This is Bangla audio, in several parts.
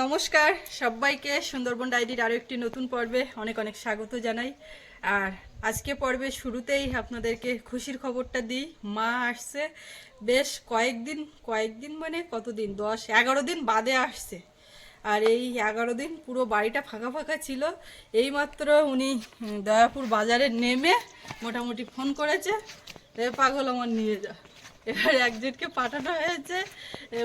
নমস্কার সবাইকে। সুন্দরবন ডায়েরির আরও একটি নতুন পর্বে অনেক অনেক স্বাগত জানাই। আর আজকে পর্বে শুরুতেই আপনাদেরকে খুশির খবরটা দিই। মা আসছে। বেশ কয়েকদিন কয়েকদিন মানে কতদিন? দশ, এগারো দিন বাদে আসছে। আর এই এগারো দিন পুরো বাড়িটা ফাঁকা ফাঁকা ছিল। এইমাত্র উনি দয়াপুর বাজারে নেমে মোটামুটি ফোন করেছে পাগল আমার নিয়ে যা। এবার একজনকে পাঠানো হয়েছে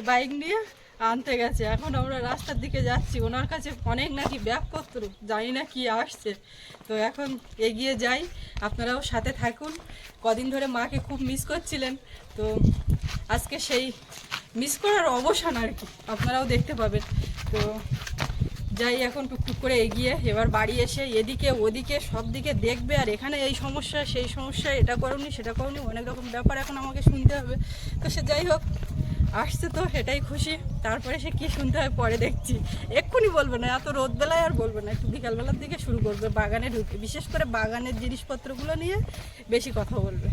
বাইক নিয়ে। আনতে গেছে। এখন আমরা রাস্তার দিকে যাচ্ছি। ওনার কাছে অনেক নাকি ব্যাগপত্র জানি না কি আসছে। তো এখন এগিয়ে যাই। আপনারাও সাথে থাকুন। কদিন ধরে মাকে খুব মিস করছিলেন। তো আজকে সেই মিস করার অবসান আর কি। আপনারাও দেখতে পাবেন। তো যাই, এখন টুকটুক করে এগিয়ে, এবার বাড়ি এসে এদিকে, ওদিকে, সব দিকে দেখবে। আর এখানে এই সমস্যা, সেই সমস্যা, এটা করুনি, সেটা করুনি, অনেক রকম ব্যাপার এখন আমাকে শুনতে হবে। তো সে যাই হোক আসছে তো, সেটাই খুশি। তারপরে সে কি শুনতে হয় পরে দেখছি। এক্ষুনি বলবে না, এত রোদবেলায় আর বলবে না, একটু বিকালবেলার দিকে শুরু করবে, বাগানে ঢুকে। বিশেষ করে বাগানের জিনিসপত্রগুলো নিয়ে বেশি কথা বলবে।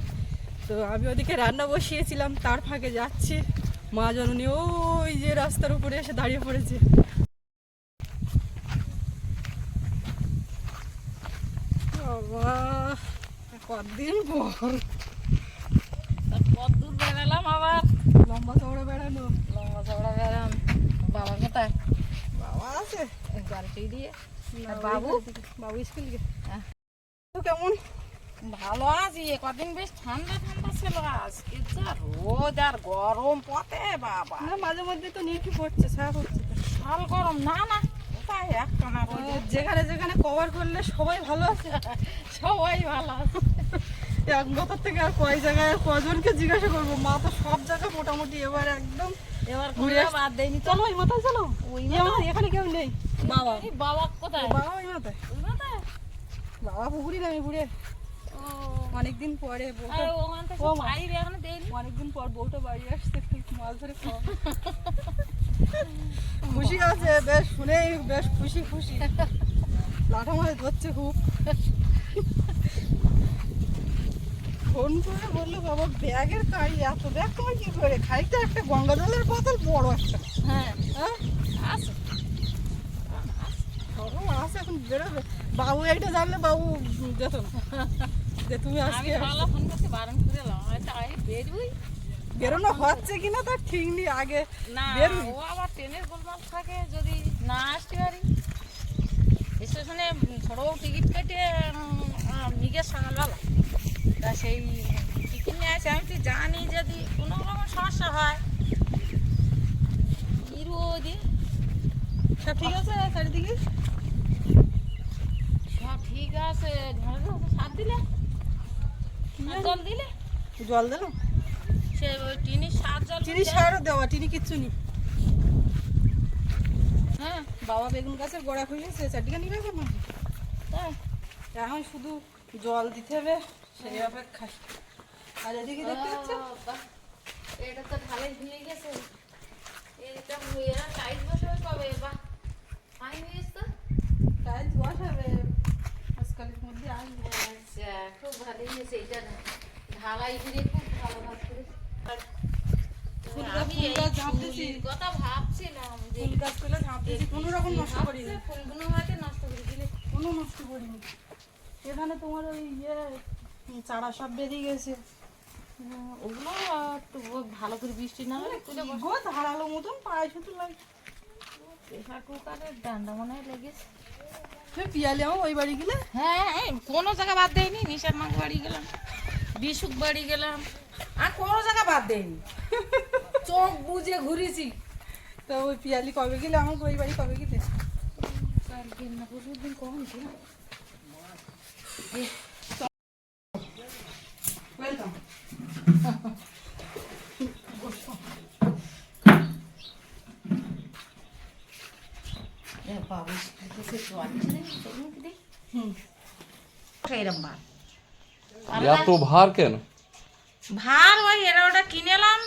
তো আমি ওদিকে রান্না বসিয়েছিলাম, তার ফাঁকে যাচ্ছি। মা জননী ওই যে রাস্তার উপরে এসে দাঁড়িয়ে পড়েছে। কদিন পর? কত দূর বেড়ালাম আবার? লম্বা চওড়া বেড়ানো। লম্বা চওড়া বেড়াম। বাবা কোথায়? বাবা আছে। গাড়ি দিয়ে। বাবু? বাবু স্কুল হ্যাঁ। কেমন? ভালো আছি। কদিন বেশ ঠান্ডা ঠান্ডা ছিল আজকে। যা রোদ আর গরম পথে বাবা। না মাঝে মধ্যে তো নিয়ে কি পড়ছে পড়ছে তো। শাল গরম। না না কোথায়? একটানা ও, রোদ যেখানে যেখানে কভার করলে সবাই ভালো আছে। সবাই ভালো আছে। এক বছর থেকে আর কয় জায়গায় আর কজনকে জিজ্ঞাসা করব? মা তো সব জায়গায় মোটামুটি এবার একদম এবার ঘুরে বাদ দেয়নি চলো ওই মাথায় চলো। ওই এখানে কেউ নেই। বাবা। বাবা কোথায়? বাবা ওই মাথায়। ওই মাথায়? বাবা পুকুরি নামে ঘুরে ও। অনেকদিন পরে অনেকদিন পর বউটা বাড়ি আসছে একটু মাছ ধরে খুশি আছে বেশ শুনেই বেশ খুশি খুশি। লাঠা মাছ ধরছে খুব। ফোন করে বলল বাবা ব্যাগের কাড়ি এত ব্যাগ তোমার কি করে? খাইতে একটা গঙ্গা জলের বোতল বড় একটা। হ্যাঁ। হ্যাঁ? আছে। আছে এখন বেরোবে। বাবু এইটা জানলে বাবু যেত যে তুমি আজকে ফোন করতে বারণ করে বেরোই। বেরোনো হচ্ছে কিনা তার ঠিক নেই আগে না। ও আবার ট্রেনের গোলমাল থাকে যদি না আসতে পারি। স্টেশনে ধরো টিকিট কেটে নিগে সকালবেলা। তা সেই টিকিট নিয়ে আসে। আমি তো জানি যদি কোনো রকম সমস্যা হয় কি রোদি সব ঠিক আছে চারিদিকে? সব ঠিক আছে। ঝড়ে সার দিলে? জল দিলে? জল দিলাম সে ওই টিনির সার জল চিনি সারও দেওয়া চিনি কিচ্ছু নেই। হ্যাঁ। বাবা বেগুন গাছের গোড়া খুঁজেছে নিবে কেন তাই এখন শুধু জল দিতে হবে। সেই অপেক্ষা আর এদিকে দেখতে পাচ্ছ? এটা তো ভালোই হয়ে গেছে। এটা এরা টাইট বসাবে কবে? বাহ। পানি হয়েছে তো বসাবে। আজকালের মধ্যে আসবে আচ্ছা খুব ভালোই হয়েছে এটা ঢালাই ঘিরে খুব ভালো। ফুলের কথা ভাবছিলাম ফুল কোনো রকম নষ্ট করিনি। ফুলগুলো হয়তো নষ্ট করে দিলে। কোনো নষ্ট করিনি। এখানে তোমার ওই ইয়ে চারা সব বেরিয়ে গেছে। ওগুলো একটু ভালো করে বৃষ্টি না হলে ধারালো মতন পায়ে শুধু লাগে প্রেশার কুকারের ডান্ডা মনে হয় লেগেছে। পিয়ালি আমার ওই বাড়ি গেলে? হ্যাঁ এই কোনো জায়গা বাদ দেয়নি নিশার মাকে বাড়ি গেলাম বিশুক বাড়ি গেলাম। আর কোনো জায়গা বাদ দেয়নি? চোখ বুঝে ঘুরেছি। তো ওই পিয়ালি কবে গেলে? আমার ওই বাড়ি কবে গেলে? কালকে না পরশুর দিন কখন ছিলাম ওয়েলকাম বাবু হুম এরম ভার এত ভার কেন? ভার ওই এরা ওটা কিনে এলাম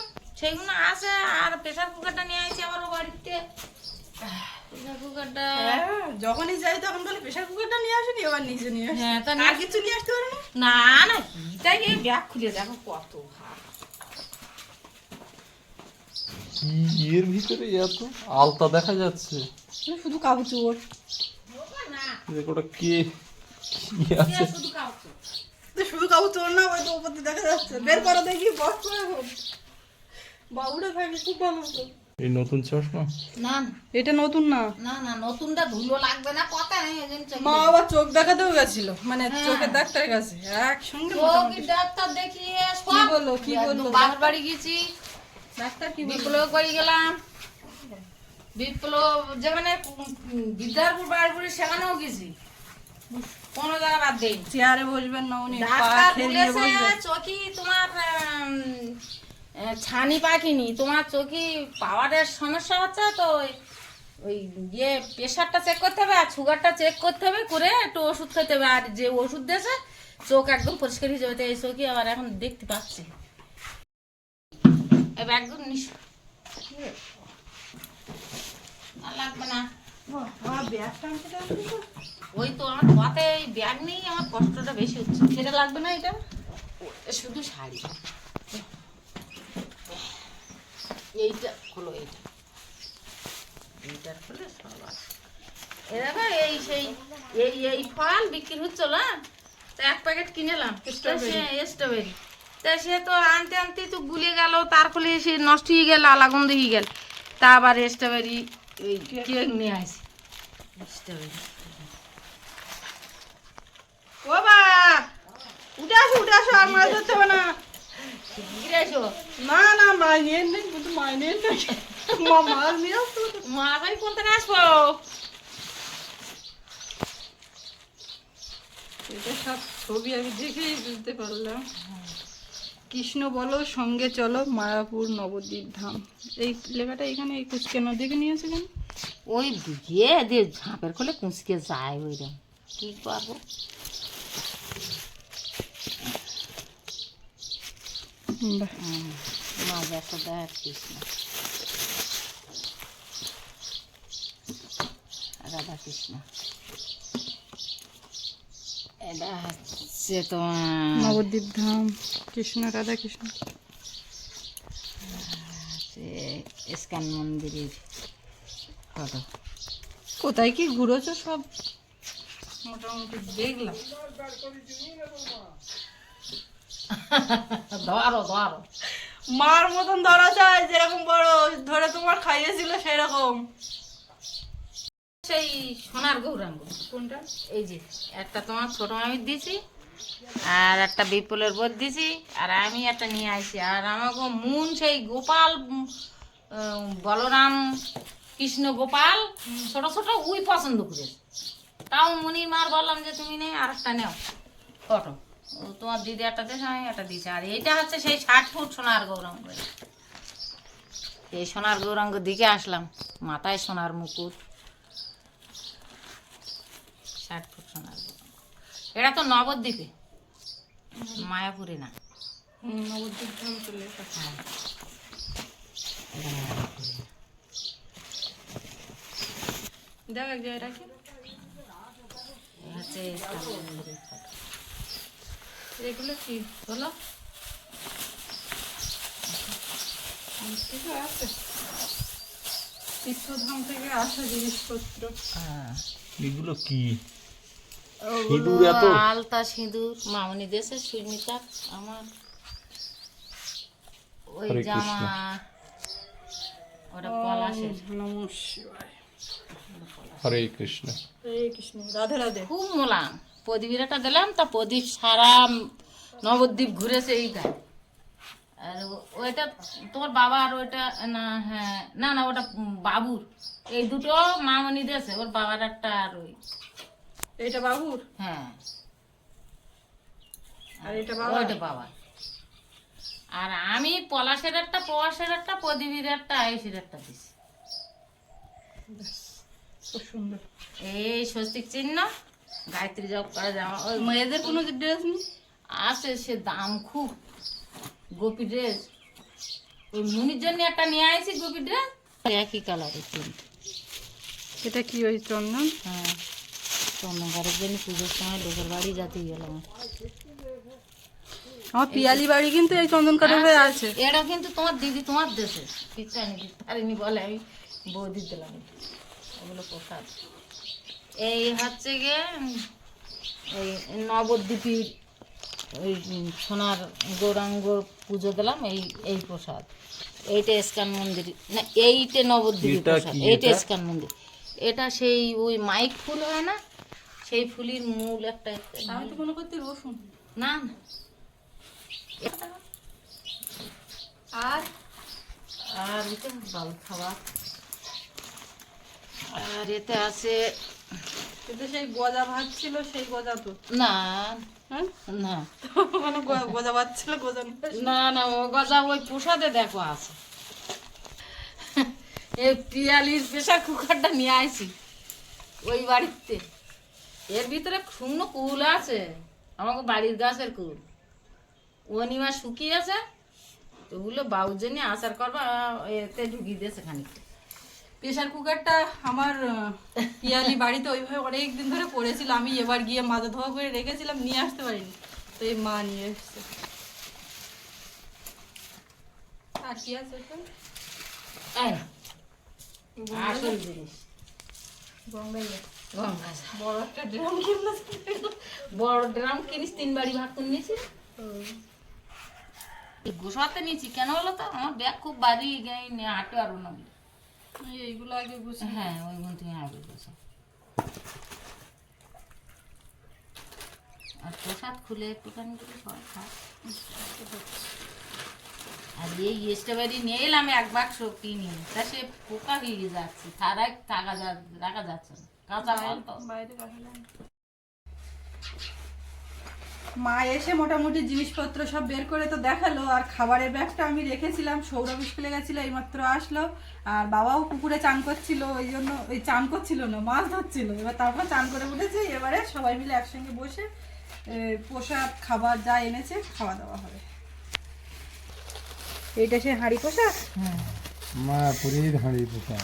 আছে আর প্রেশার কুকারটা নিয়ে আসছি আবার ও বাড়িতে। কুকারটা হ্যাঁ, যখনই যাই তখন বলে প্রেশার কুকারটা নিয়ে আসেনি এবার নিজে নিয়ে আসি। হ্যাঁ তা আর কিছু নিয়ে আসতে পারে না? না না এই ব্যাগ খুলে দেখো কত ভার। এর ভিতরে এত আলতা দেখা যাচ্ছে? শুধু দেখ ওটা কি কি আছে? শুধু শুধু চোর না ওই তো উপর দেখা যাচ্ছে। বের করো দেখি বস করে এখন। বাবুটা থাকে খুব ভালো হতো। এই নতুন চশমা? না এটা নতুন না। না না নতুনটা ধুলো লাগবে না কথা নেই মা আবার চোখ দেখাতেও গেছিল। মানে চোখের ডাক্তারের কাছে একসঙ্গে। চোখের ডাক্তার দেখিয়ে কি বলল কি বলল? বাবার বাড়ি গেছি। ডাক্তার কি বিপ্লব বাড়ি গেলাম। বিপ্লব যেখানে বিদ্যারপুর বাড়ি সেখানেও গেছি। কোনো জায়গা বাদ দেই চেয়ারে বসবেন না উনি বলেছে তোমার ছানি পাকিনি তোমার চোখি পাওয়ারের সমস্যা হচ্ছে তো ওই- ইয়ে প্রেশারটা চেক করতে হবে আর সুগারটা চেক করতে হবে করে একটু ওষুধ খেতে হবে। আর যে ওষুধ দিয়েছে চোখ একদম পরিষ্কার হয়ে যাবে এই চোখই আবার এখন দেখতে পাচ্ছি। একদম আর লাগবে না। ওই তো আমার পথে এই ব্যাগ নেই আমার কষ্টটা বেশি হচ্ছে। এটা লাগবে না এটা? শুধু শাড়ি। এইটা হলো এইটা। এইটার হলে সব আছে। এ দেখো এই সেই এই এই ফল বিক্রি হচ্ছিল না? তো এক প্যাকেট কিনেলাম। স্ট্রবেরি। তা সে তো আনতে আনতে তো গুলে গেল তার ফলে সে নষ্ট হয়ে গেল আলাগন্ধ হয়ে গেল। তা আবার স্ট্রবেরি এই কেক নিয়ে আসি ও বা উঠে আসো উঠে আসো আর মাছ ধরতে হবে না না না মাইনে নেই কিন্তু মাইনে নেই মাছ নিয়ে আসতো মা ভাই কোন থেকে আসব এটা সব ছবি আমি দেখেই বুঝতে পারলাম কৃষ্ণ বলো সঙ্গে চলো মায়াপুর নবদ্বীপ ধাম। এই লেখাটা এখানে এই কুচকে নদীকে নিয়েছে কেন? ওই গিয়ে দিয়ে ঝাঁপের খোলে কুঁচকে যায় ওইরকম কি করব বাহ, মাঝে একটা দেখ কৃষ্ণ। রাধা কৃষ্ণ। এটা হচ্ছে তোমার নবদ্বীপ ধাম কৃষ্ণ রাধা কৃষ্ণ হচ্ছে ইস্কান মন্দিরের ফটো। কোথায় কি ঘুরেছো সব? মোটামুটি দেখলাম। ধরো ধরো। মার মতন ধরা যায় যেরকম বড় ধরে তোমার খাইয়েছিল সেরকম। সেই সোনার গৌরাঙ্গ কোনটা? এই যে একটা তোমার ছোট মামির দিছি আর একটা বিপুলের বোধ দিছি, আর আমি একটা নিয়ে আসি আর আমাকে মুন সেই গোপাল বলরাম, কৃষ্ণ গোপাল ছোট ছোট উই পছন্দ করে। তাও মুনির মার বললাম যে, তুমি নেই আর একটা নেও। ফটো তোমার দিদি একটা দেশ আমি একটা দিয়েছি আর এইটা হচ্ছে সেই ষাট ফুট সোনার গৌরাঙ্গ। এই সোনার গৌরাঙ্গ দিকে আসলাম, মাথায় সোনার মুকুট। ষাট ফুট সোনার। এটা তো নবদ্বীপে মায়াপুরে না নবদ্বীপ ধাম চলে এসেছে। হ্যাঁ। দেখ এক জায়গায় রাখি হচ্ছে। এগুলো কি বলো কিছু আছে তীর্থধাম থেকে আসা জিনিসপত্র হ্যাঁ। এগুলো কি সিঁদুর এত? আলতা সিঁদুর। মামনি দেশে সুস্মিতা আমার ওই জামা। ওটা পলাশের। হরে কৃষ্ণ। হরে কৃষ্ণ রাধে রাধে। খুব মোলাম। প্রদীপেরটা দিলাম তা প্রদীপ সারা নবদ্বীপ ঘুরেছে এই গায়ে আর ওইটা তোমার বাবা আর ওইটা না হ্যাঁ না না ওটা বাবুর। এই দুটো মামনি দিয়েছে ওর বাবার একটা আর ওই। এটা বাবুর? হ্যাঁ আর এটা বাবা ওইটা বাবা আর আমি পলাশের একটা পলাশের একটা প্রদীপের একটা আয়ুষের একটা দিছি। খুব সুন্দর। এই স্বস্তিক চিহ্ন গায়ত্রী জপ করা জামা ওই মেয়েদের কোনো ড্রেস নেই? আছে সে দাম খুব। গোপী ড্রেস ওই মুনির জন্য একটা নিয়ে আসি গোপী ড্রেস একই কালারের তিনটে এটা কি ওই চন্দন? হ্যাঁ। চন্দ্রকারের জন্য পুজোর সময় লোকের বাড়ি যাতে গেলাম আমার পিয়ালি বাড়ি কিন্তু এই চন্দন কাঠে আছে। এটা কিন্তু তোমার দিদি তোমার দেশে। দিতে পারিনি বলে আমি বৌদি দিলাম। ওগুলো প্রসাদ। এই হচ্ছে গিয়ে এই নবদ্বীপীর ওই সোনার গৌরাঙ্গ পুজো দিলাম এই এই প্রসাদ। এইটা ইস্কান মন্দির। না এইটা নবদ্বীপের এটা প্রসাদ। কি এইটা? ইস্কান মন্দির। এটা সেই ওই মাইক ফুল হয় না? সেই ফুলির মূল একটা আমি তো মনে করতে রসুন। না না। আর? আর এতে বাল খাওয়া আর এতে আছে কিন্তু সেই গজা ভাত ছিল সেই গজা তো না হ্যাঁ? না। মানে গজা ভাত ছিল গজা নিয়ে আসি। না না ও গজা ওই প্রসাদে দেখো আছে। এই পিয়ালির প্রেশার কুকারটা নিয়ে আইছি। ওই বাড়িতে। এর ভিতরে শূন্য কুল আছে। আমাকে বাড়ির গাছের কুল। অনিমা শুকিয়ে আছে তো ওগুলো বাবুর জন্য আচার করবা এতে ঢুকিয়ে দিয়েছে খানিকটা প্রেশার কুকারটা আমার পিয়ালি বাড়িতে ওইভাবে অনেক দিন ধরে পড়েছিল। আমি এবার গিয়ে মাজা ধোয়া করে রেখেছিলাম নিয়ে আসতে পারিনি। তো এই মা নিয়ে এসছে। আর কি আছে? আসল জিনিস। আছে। গঙ্গা জল। বড় একটা ড্রাম কিনলো বড় ড্রাম কিনিস তিন বাড়ি ভাগ করে নিয়েছি। এই নিয়েছি। কেন বলো তো? আমার ব্যাগ খুব বাড়ি গিয়ে হাঁটতে পারব না এইগুলো আগে বুঝি হ্যাঁ ওই তুমি আগে গোসা আর প্রসাদ খুলে একটুখানি করে সবাই খায় আর এই স্ট্রবেরি নিয়ে এলাম এক বাক্স কিনি তা সে পোকা হয়ে যাচ্ছে। তারাই থাকা রাখা যাচ্ছে না। মা এসে মোটামুটি জিনিসপত্র সব বের করে তো দেখাল আর খাবারের ব্যাগটা আমি রেখেছিলাম সৌরভ স্কুলে গেছিল এইমাত্র আসলো আর বাবাও পুকুরে চান করছিল ওই জন্য ওই চান করছিল না মাছ ধরছিল। এবার তারপর চান করে উঠেছে এবারে সবাই মিলে একসঙ্গে বসে প্রসাদ খাবার যা এনেছে খাওয়া দাওয়া হবে। এইটা সে হাঁড়ি প্রসাদ? হ্যাঁ মায়াপুরীর হাঁড়ি পোষা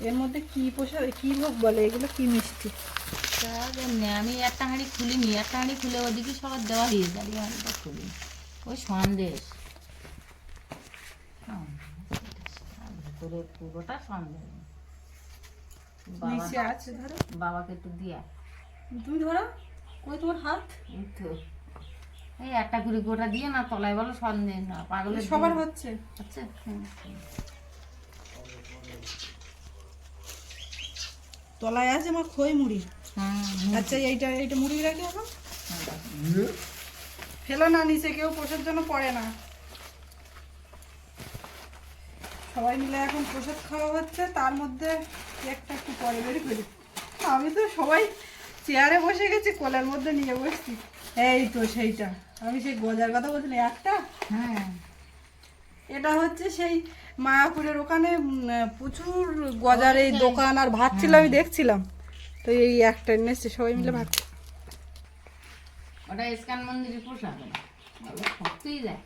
এর মধ্যে কি প্রসাদ কি ভোগ বলে? এগুলো কি মিষ্টি? আমি একটা হাঁড়ি খুলিনি একটা হাঁড়ি খুলে ওদিকে সবার দেওয়া হয়ে যাবে হাঁড়িটা খুলি ওই সন্দেশ। ভেতরে পুরোটা সন্দেশ। নিচে আছে ধরো। বাবাকে একটু দিয়া। তুমি ধরো। কই তোমার হাত? এই একটা কুড়ি গোটা দিয়ে না তলায় বলো সন্দেশ না পাগলের সবার হচ্ছে? হচ্ছে? তলায় আছে আমার খই মুড়ি। হ্যাঁ আচ্ছা এইটা এইটা মুড়ি রাখি এখন। ফেলো না নিচে কেউ প্রসাদ জন্য পড়ে না। সবাই মিলে এখন প্রসাদ খাওয়া হচ্ছে তার মধ্যে একটা একটু পরে বের করি। আমি তো সবাই চেয়ারে বসে গেছি কোলের মধ্যে নিয়ে বসছি। এই তো সেইটা। আমি সেই গজার কথা বলছিলাম একটা? হ্যাঁ। এটা হচ্ছে সেই মায়াপুরের ওখানে প্রচুর গজার এই দোকান আর ভাত ছিল আমি দেখছিলাম। তো এই একটা এনেছে সবাই মিলে ভাত। ওটা ইস্কান মন্দিরের প্রসাদ যায়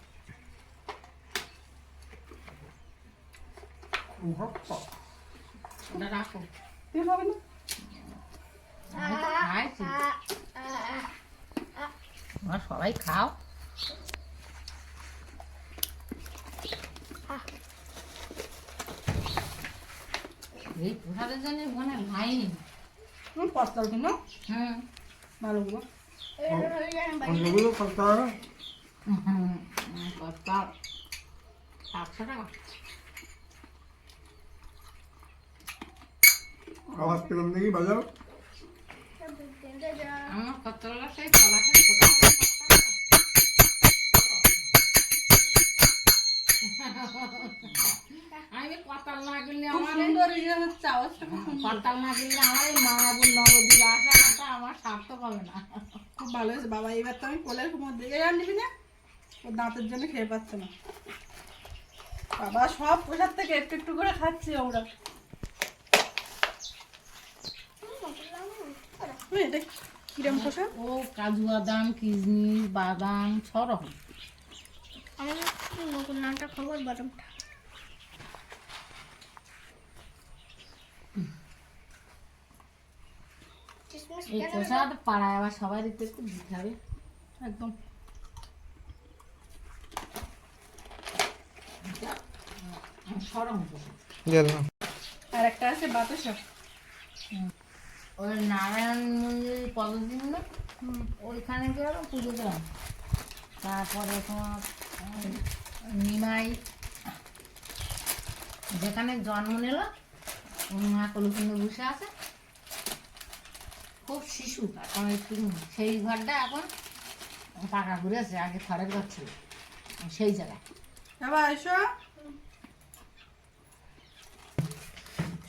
ওটা রাখো। তুই না? সবাই খাও। এই প্রসাদের জন্য মনে ভাই হুম পস্তাল কিনো হুম। ভালো গুলো অন্যগুলো সাতশো টাকা। আওয়াজ পেলাম দেখি বাজাও। আমার কত সেই পলাশের আমি কতাল না খুব আমার সুন্দর হচ্ছে আওয়াজটা কতাল না করলে আমার মায়াবুল নবদ্বীপ আসাটা আমার সার্থক হবে না। খুব ভালো হয়েছে বাবা এবার তো আমি কোলের মধ্যে এই আর নিবি না? ও দাঁতের জন্য খেয়ে পাচ্ছে না। বাবা সব প্রসাদ থেকে একটু একটু করে খাচ্ছি আমরা ওই, এটা কিরম প্রসাদ? ও কাজু বাদাম কিশমিশ বাদাম ছ রকম। এই প্রসাদ পাড়ায় আবার সবাই একটু একটু দিতে হবে। একদম। আর একটা আছে বাতাসা। ওই নারায়ণ মন্দির পদদিন না ওইখানে গেলাম পুজো দিলাম তারপরে তোমার নিমাই যেখানে জন্ম নিল মা কলুকুন্দ বসে আছে। খুব শিশু এখন একটু সেই ঘরটা এখন পাকা ঘুরেছে আগে খড়ের ঘর ছিল সেই জায়গায়। বাবা এসো।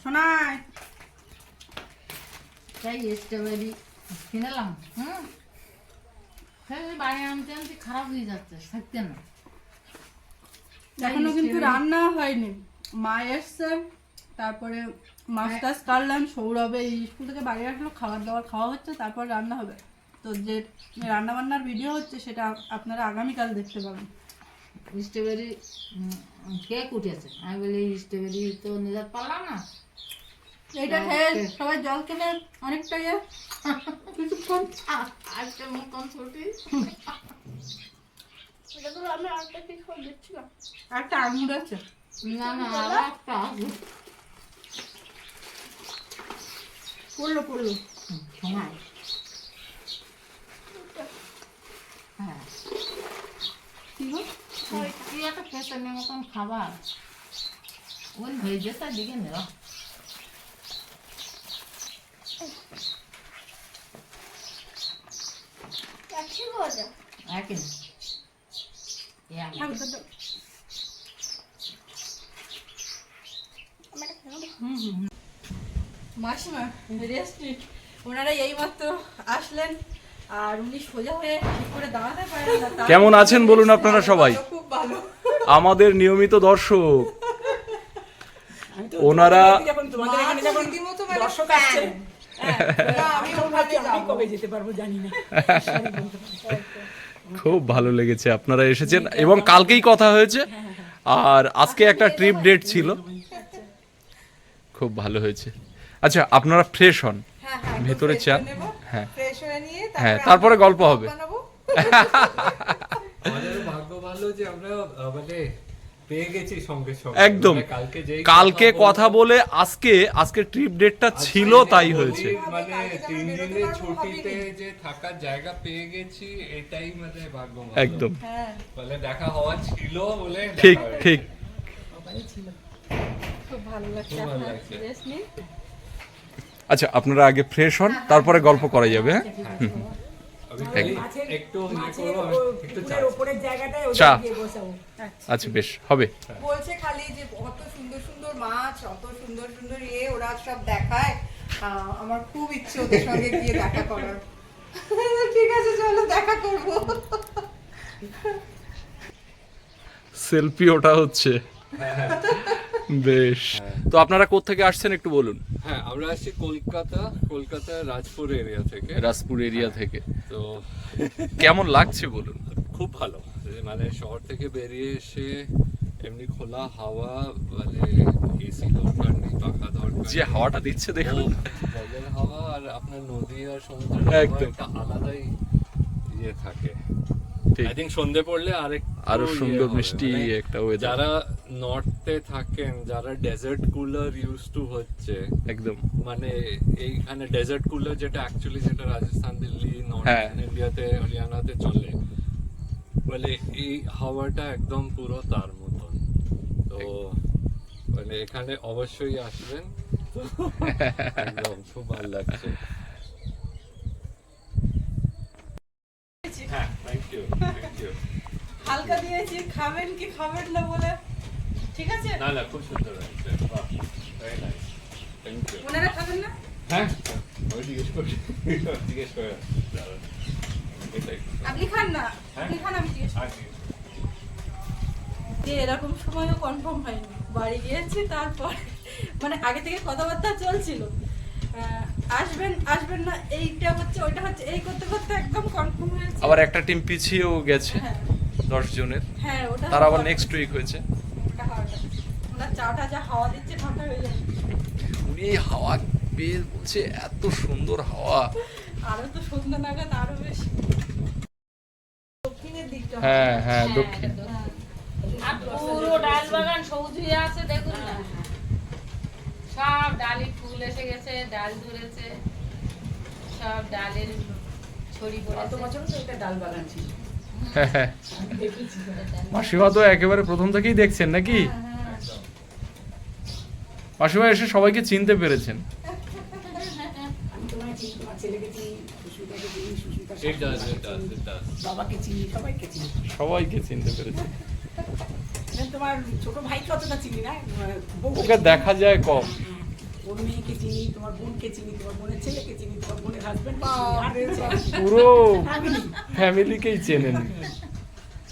শোনাই। তাই স্ট্রবেরি কিনলাম হুম? সেই বাড়ি আনতে আনতে খারাপ হয়ে যাচ্ছে থাকতে না। এখনও কিন্তু রান্না হয়নি। মা এসছে তারপরে মাছ টাছ কাটলাম সৌরভে এই স্কুল থেকে বাড়ি আসলো খাবার দাবার খাওয়া হচ্ছে তারপর রান্না হবে। তো যে রান্না বান্নার ভিডিও হচ্ছে সেটা আপনারা আগামীকাল দেখতে পাবেন। স্ট্রবেরি কে কুটেছে আমি বলি স্ট্রবেরি তো নিতে পারলাম না? এইটা খেয়ে সবাই জল খেলে অনেকটা ইয়ে। কিছুক্ষণ আজকে মুখ কম ছুটি একটা আঙুর আছে। না না আর একটা আছে। পড়ল পড়ল। হুম, হ্যাঁ। কি একটা পেছনের মতন খাবার। ওই ভেজে তার দিকে নেওয়া দাও, দাও। হুম, হুম, হুম। মাসিমা রেস্ট্রি ওনারা এইমাত্র আসলেন আর উনি সোজা হয়ে ঠিক করে দাঁড়াতে পারেন না কেমন আছেন বলুন আপনারা সবাই? খুব ভালো। আমাদের নিয়মিত দর্শক। ওনারা দর্শক আসছে। আমি। কবে যেতে পারব জানি না। খুব ভালো লেগেছে। আপনারা এসেছেন এবং কালকেই কথা হয়েছে। আর আজকে একটা ট্রিপ ডেট ছিল। খুব ভালো হয়েছে। আচ্ছা আপনারা ফ্রেশ হন। হ্যাঁ, হ্যাঁ, ভেতরে চান। হ্যাঁ হয়ে। নিয়ে হ্যাঁ, তারপরে তারপরে গল্প হবে। আমাদের ভাগ্য ভালো যে আমরা মানে পেয়ে গেছি সঙ্গে সঙ্গে। একদম। মানে কালকে যেই কালকে বলব, কথা বলে আজকে আজকে ট্রিপ ডেটটা ছিল তাই হয়েছে। মানে তিন ছুটিতে যে থাকার জায়গা পেয়ে গেছি এটাই মানে ভাগ্য একদম। হ্যাঁ, বলে দেখা হওয়া ছিল বলে ঠিক ঠিক। খুব ভালো লাগছে আপনার লাগছে। rest নিন। আচ্ছা আপনারা আগে ফ্রেশ হন তারপরে গল্প করা যাবে হ্যাঁ? মাছের একটু ইয়ে মাছের করব, আমি ও- একটু চা। বসাবো আচ্ছা। বেশ হবে। বলছে খালি যে অত সুন্দর সুন্দর মাছ অত সুন্দর সুন্দর ইয়ে ওরা সব দেখায়। আহ, আমার খুব ইচ্ছে ওদের সঙ্গে গিয়ে দেখা করার। ঠিক আছে চলো দেখা করব। সেলফি ওটা হচ্ছে। বেশ। তো আপনারা কোত্থেকে আসছেন একটু বলুন? হ্যাঁ আমরা আসছি কলকাতা কলকাতা রাজপুর এরিয়া থেকে। রাজপুর এরিয়া থেকে। তো কেমন লাগছে বলুন? খুব ভালো। মানে শহর থেকে বেরিয়ে এসে এমনি খোলা হাওয়া মানে এসি দরকার নেই পাখা দরকার যে হাওয়াটা দিচ্ছে দেখুন। হাওয়া আর আপনার নদী আর সমুদ্রের একদম। আলাদাই ইয়ে থাকে। আই থিঙ্ক সন্ধে পড়লে আরেক আরও সুন্দর মিষ্টি মানে একটা ওয়েদার যারা নর্থে থাকেন যারা ডেজার্ট কুলার ইউজ টু হচ্ছে একদম। মানে এইখানে ডেজার্ট কুলার যেটা অ্যাকচুয়ালি যেটা রাজস্থান দিল্লি নর্থ হ্যাঁ। ইন্ডিয়াতে হরিয়ানাতে চলে মানে এই হাওয়াটা একদম পুরো তার মতন। তো মানে এখানে অবশ্যই আসবেন। একদম খুব ভালো লাগছে হ্যাঁ থ্যাংক ইউ থ্যাংক ইউ খাবেন কি খাবেন না বলে। ঠিক আছে? না না খুব সুন্দর লাগছে বাহ ভেরি নাইস থ্যাংক ইউ ওনারা খাবেন না? হ্যাঁ আমি জিজ্ঞেস করি। জিজ্ঞেস করে আপনি খান না? হ্যাঁ। আপনি খান আমি জিজ্ঞেস যে এরকম সময়ও কনফার্ম হয়নি। বাড়ি গিয়েছি তারপর মানে আগে থেকে কথাবার্তা চলছিল। আহ, আসবেন আসবেন না এইটা হচ্ছে ওইটা হচ্ছে এই করতে করতে একদম কনফার্ম হয়েছে। আবার একটা টিম পিছিয়েও গেছে। হ্যাঁ। দশ জনের। হ্যাঁ ওটা তারা আবার নেক্সট উইক হয়েছে। ওটা হওয়াটা। ওনার চাটা যা হাওয়া দিচ্ছে ঠান্ডা হয়ে যায় উনি এই হাওয়া পেয়ে বলছে এত সুন্দর হাওয়া। আরও তো সন্ধ্যা নাগাদ আরও বেশি। দক্ষিণের দিকটা হ্যাঁ হ্যাঁ দক্ষিণ। আর পুরো ডাল বাগান সবুজ হয়ে আছে দেখুন না। সব ডালি ফুল এসে গেছে ডাল ধরেছে। সব ডালের ছড়ি গত পড়েছে বছরও তো এটা ডাল বাগান ছিল। মাসিমা তো একেবারে প্রথম থেকেই দেখছেন নাকি? মাসিমা এসে সবাইকে চিনতে পেরেছেন। সবাইকে চিনতে না ওকে দেখা যায় কম। হ্যাঁ, ওর মেয়েকে চিনি তোমার বোনকে চিনি তোমার বোনের ছেলেকে চিনি তোমার বোনের হাজবেন্ড পুরো ফ্যামিলিকেই চেনেন।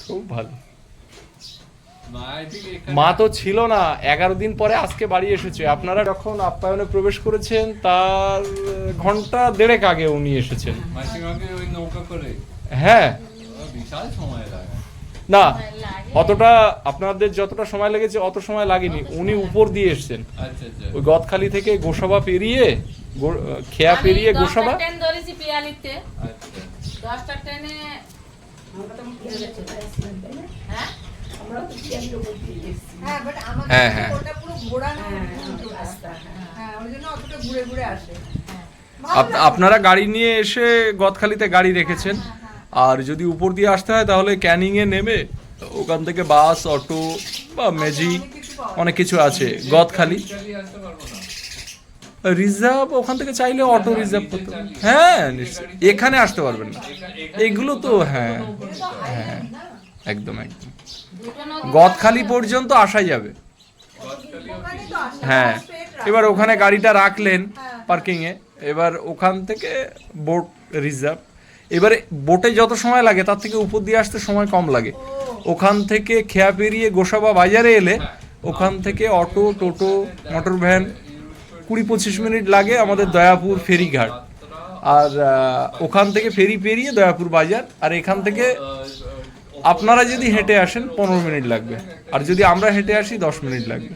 খুব ভালো। মা তো ছিল না এগারো দিন পরে আজকে বাড়ি এসেছে। আপনারা যখন আপ্যায়নে প্রবেশ করেছেন তার ঘণ্টা দেড়েক আগে উনি এসেছেন। মাসিমাকে ওই নৌকা করে। হ্যাঁ। বিশাল সময় লাগে। না অতটা আপনাদের যতটা সময় লেগেছে অত সময় লাগেনি। উনি উপর দিয়ে এসেছেন। আচ্ছা আচ্ছা। ওই গদখালি থেকে গোসাবা পেরিয়ে গো- খেয়া পেরিয়ে গোসাবা? আচ্ছা। হ্যাঁ? হ্যাঁ বাট আমাদের হ্যাঁ, হ্যাঁ। হ্যাঁ, আপনারা গাড়ি নিয়ে এসে গদখালিতে গাড়ি রেখেছেন। আর যদি উপর দিয়ে আসতে হয় তাহলে ক্যানিং এ নেমে ওখান থেকে বাস অটো বা ম্যাজিক অনেক কিছু আছে গদখালি রিজার্ভ ওখান থেকে চাইলে অটো রিজার্ভ করতে। হ্যাঁ এখানে আসতে পারবেন না। এগুলো তো হ্যাঁ হ্যাঁ একদম একদম। গদখালি পর্যন্ত আসা যাবে। হ্যাঁ এবার ওখানে গাড়িটা রাখলেন পার্কিং এ এবার ওখান থেকে বোট রিজার্ভ। এবারে বোটে যত সময় লাগে, তার থেকে উপর দিয়ে আসতে সময় কম লাগে। ওখান থেকে খেয়া পেরিয়ে গোসাবা বাজারে এলে ওখান থেকে অটো, টোটো, মোটর ভ্যান কুড়ি পঁচিশ মিনিট লাগে আমাদের দয়াপুর ফেরিঘাট। আর ওখান থেকে ফেরি পেরিয়ে দয়াপুর বাজার। আর এখান থেকে আপনারা যদি হেঁটে আসেন, পনেরো মিনিট লাগবে। আর যদি আমরা হেঁটে আসি, দশ মিনিট লাগবে।